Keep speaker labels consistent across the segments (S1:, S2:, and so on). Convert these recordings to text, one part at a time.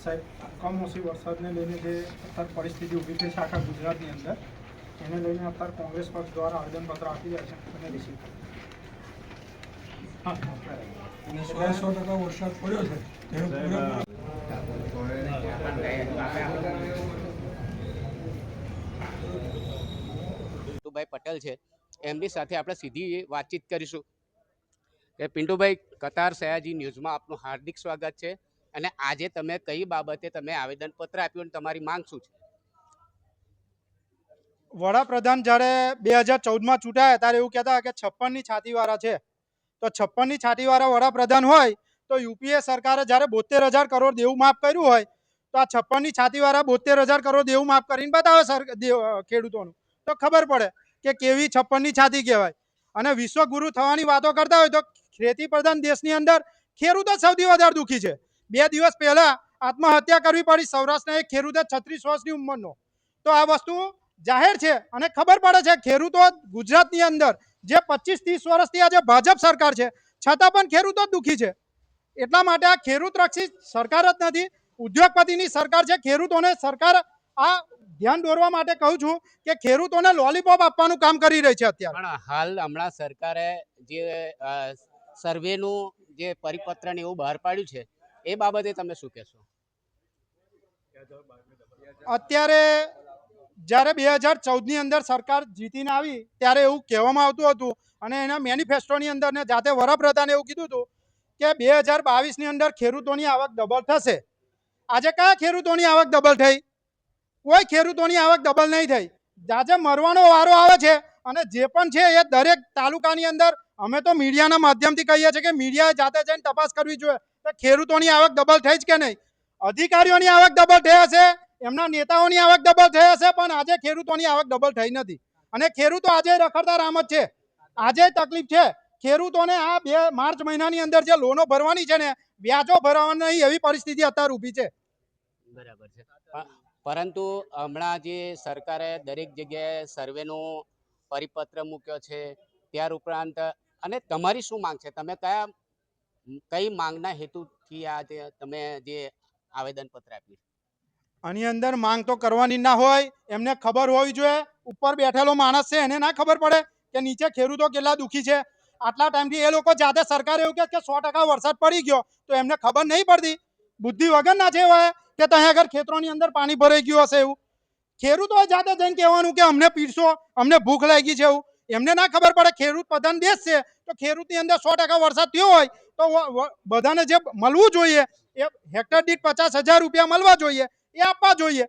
S1: કમોસમી વરસાદને લઈને જે અત્યારે પરિસ્થિતિ ઊભી થઈ છે આખા ગુજરાતની અંદર એને લઈને અત્યારે કોંગ્રેસ પક્ષ દ્વારા આવેદનપત્ર આપી રહ્યા છે અને રિસીવ
S2: અને સો સો ટકા વરસાદ પડ્યો છે. એનો
S3: પિન્ટુભાઈ પટેલ છે. એમની સાથે આપણે સીધી વાતચીત કરીશું. કે પિન્ટુભાઈ કતાર સયાજી ન્યૂઝમાં આપનું હાર્દિક સ્વાગત છે. અને આજે તમે કઈ બાબતે તમે આવેદનપત્ર આપ્યું અને તમારી માંગ શું છે?
S1: વડાપ્રધાન જ્યારે બે હજાર ચૌદમાં ચૂંટાયા ત્યારે એવું કહેતા કે છપ્પનની છાતીવાળા છે. તો છપ્પનની છાતીવાળા વડાપ્રધાન હોય તો યુપીએ સરકારે જ્યારે બોતેર હજાર કરોડ દેવું માફ કર્યું હોય તો આ છપ્પનની છાતીવાળા બોતેર હજાર કરોડ દેવું માફ કરીને બતાવે સર ખેડૂતોનું. તો ખબર પડે કે કેવી છપ્પનની છાતી કહેવાય. અને વિશ્વગુરુ થવાની વાતો કરતા હોય તો ખેતી પ્રધાન દેશની અંદર ખેડૂતો સૌથી વધારે દુઃખી છે. બે દિવસ પહેલા આત્મહત્યા કરવી પડી સૌરાષ્ટ્રના એક ખેડૂતે છત્રીસ વર્ષની ઉંમરનો. તો આ વસ્તુ જાહેર છે અને ખબર પડે છે ખેડૂતો ગુજરાતની અંદર જે પચીસ ત્રીસ વર્ષથી આજે ભાજપ સરકાર છે, છતાં પણ ખેડૂતો દુઃખી છે. એટલા માટે આ ખેડૂત રક્ષિત સરકાર જ નથી, ઉદ્યોગપતિની સરકાર છે. ખેડૂતોને સરકાર આ ધ્યાન દોરવા માટે કહું છું કે ખેડૂતોને લોલીપોપ આપવાનું કામ કરી રહી છે અત્યારે.
S3: હાલ હમણાં સરકારે જે સર્વેનું જે પરિપત્ર ને એવું બહાર પાડ્યું છે એ બાબતે તમે શું કહેશો?
S1: અત્યારે જ્યારે બે હજાર ચૌદની અંદર સરકાર જીતીને આવી, ત્યારે એવું કહેવામાં આવતું હતું અને એના મેનિફેસ્ટોની અંદર ને જાતે વડાપ્રધાને એવું કીધું હતું કે બે હજાર બાવીસની અંદર ખેડૂતોની આવક ડબલ થશે. આજે કયા ખેડૂતોની આવક ડબલ થઈ? કોઈ ખેડૂતોની આવક ડબલ નહીં થઈ. આજે મરવાનો વારો આવે છે અને જે પણ છે એ દરેક તાલુકાની અંદર અમે તો મીડિયાના માધ્યમથી કહીએ છીએ કે મીડિયાએ જાતે જઈને તપાસ કરવી જોઈએ. કે ખેડૂતોની આવક ડબલ થઈ જ કે નહીં? અધિકારીઓની આવક ડબલ થઈ હશે, એમના નેતાઓની આવક ડબલ થઈ હશે, પણ આજે ખેડૂતોની આવક ડબલ થઈ નથી. અને ખેડૂતો આજે રખડતા રામ જ છે. આજે તકલીફ છે. ખેડૂતોને આ બે માર્ચ મહિનાની અંદર જે લોનો ભરવાની છે ને, વ્યાજો ભરવાની એવી પરિસ્થિતિ અત્યારે ઊભી છે.
S3: બરાબર છે. પરંતુ હમણાં જે સરકારે દરેક જગ્યાએ સર્વેનો પરિપત્ર મૂક્યો છે, ત્યાર ઉપરાંત, અને તમારી શું માંગ છે? તમે કયા કઈ માંગના હેતુથી આ જે તમે જે આવેદનપત્ર આપ્યું
S1: આની અંદર માંગ તો કરવાની ના હોય, એમને ખબર હોવી જોઈએ. ઉપર બેઠેલો માણસ છે, એને ના ખબર પડે કે નીચે ખેડૂતો કેટલા દુઃખી છે. આટલા ટાઈમથી એ લોકો જાતે સરકારે એવું કે સો ટકા વરસાદ પડી ગયો, તો એમને ખબર નહીં પડતી. બુદ્ધિ વગર ના છે હોય કે ત્યાં આગળ ખેતરોની અંદર પાણી ભરાઈ ગયું હશે એવું. ખેડૂતો જાતે જઈને કહેવાનું કે અમને પીરસો, અમને ભૂખ લાગી છે એવું. એમને ના ખબર પડે, ખેડૂત પ્રધાન દેશ છે. તો ખેડૂતની અંદર સો ટકા વરસાદ થયો હોય, તો બધાને જે મળવું જોઈએ, એ હેક્ટર દીઠ પચાસ હજાર રૂપિયા મળવા જોઈએ, એ આપવા જોઈએ.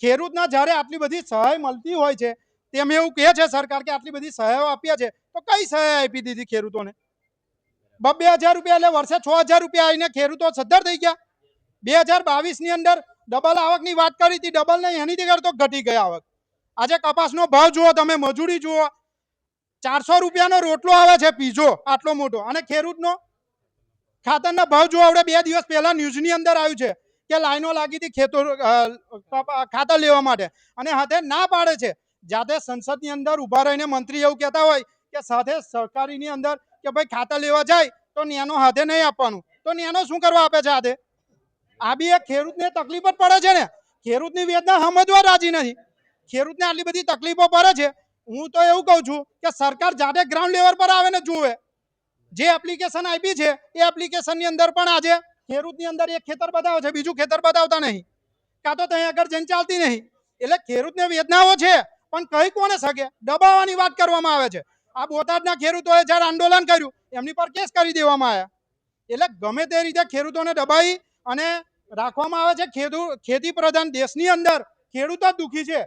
S1: ખેડૂતના જ્યારે આટલી બધી સહાય મળતી હોય છે, તેમ એવું કહે છે સરકાર કે આટલી બધી સહાયો આપ્યા છે, તો કઈ સહાય આપી દીધી ખેડૂતોને? બબ્બે હજાર રૂપિયા એટલે વર્ષે છ હજાર રૂપિયા આવીને ખેડૂતો સદ્ધર થઈ ગયા. બે હજાર બાવીસની અંદર ડબલ આવકની વાત કરી હતી, ડબલ નહીં, એની જગ્યાએ તો ઘટી ગઈ આવક. આજે કપાસનો ભાવ જુઓ, તમે મજૂરી જુઓ ચારસો રૂપિયાનો રોટલો આવે છે પીઝો આટલો મોટો. અને ખેડૂતનો ખાતરના ભાવ જુઓ આપણે બે દિવસ પહેલા ન્યૂઝની અંદર આવ્યું છે કે લાઈનો લાગી હતી ખેતો ખાતર લેવા માટે. અને હાથે ના પાડે છે. જાતે સંસદની અંદર ઊભા રહીને મંત્રી એવું કહેતા હોય કે સાથે સરકારીની અંદર કે ભાઈ ખાતર લેવા જાય તો નેનો હાથે નહીં આપવાનું. તો નેનો શું કરવા આપે છે હાથે? આ બી એક ખેડૂતને તકલીફ જ પડે છે ને. ખેડૂતની વેદના સમજવા રાજી નથી. ખેડૂતને આટલી બધી તકલીફો પડે છે. હું તો એવું કહું છું કે સરકાર જાતે ગ્રાઉન્ડ લેવલ પર આવે ને જુએ. જે એપ્લિકેશન આપી છે, એ એપ્લિકેશનની અંદર પણ આજે ખેડૂતની અંદર એક ખેતર બતાવે છે, બીજું ખેતર બતાવતા નહીં. કાં તો ત્યાં આગળ જઈને ચાલતી નહીં. એટલે ખેડૂતને વેદનાઓ છે, પણ કઈ કોને શકે દબાવવાની વાત કરવામાં આવે છે. આ બોટાદના ખેડૂતોએ જ્યારે આંદોલન કર્યું, એમની પર કેસ કરી દેવામાં આવ્યા. એટલે ગમે તે રીતે ખેડૂતોને દબાઈ અને રાખવામાં આવે છે ખેડૂત ખેતી પ્રધાન દેશની અંદર ખેડૂતો દુઃખી છે.